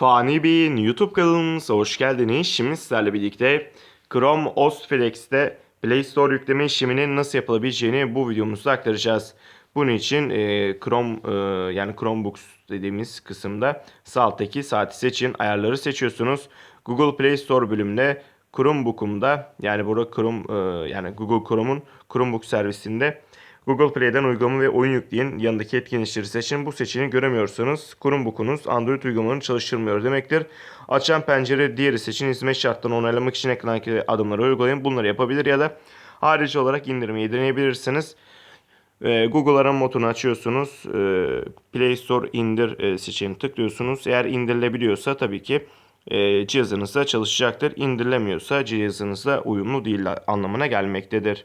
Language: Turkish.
Fani Bey'in YouTube kanalımıza hoş geldiniz. Şimdi sizlerle birlikte Chrome OS Flex'te Play Store yükleme işleminin nasıl yapılabileceğini bu videomuzda aktaracağız. Bunun için e, Chrome e, yani Chromebooks dediğimiz kısımda sağ alttaki saati seçin, ayarları seçiyorsunuz. Google Play Store bölümünde Chromebook'umda yani burada Chrome e, yani Google Chrome'un Chromebook servisinde Google Play'den uygulama ve oyun yükleyin. Yanındaki etkinleştiri seçin. Bu seçeneği göremiyorsanız Chromebook'unuz Android uygulamalarını çalıştırmıyor demektir. Açan pencere diğeri seçin. Hizmet şartlarını onaylamak için ekrandaki adımları uygulayın. Bunları yapabilir ya da harici olarak indirmeyi deneyebilirsiniz. Ee, Google arama modunu açıyorsunuz. Ee, Play Store indir e, seçeneğini tıklıyorsunuz. Eğer indirilebiliyorsa tabii ki e, cihazınızda çalışacaktır. İndirilemiyorsa cihazınızda uyumlu değil anlamına gelmektedir.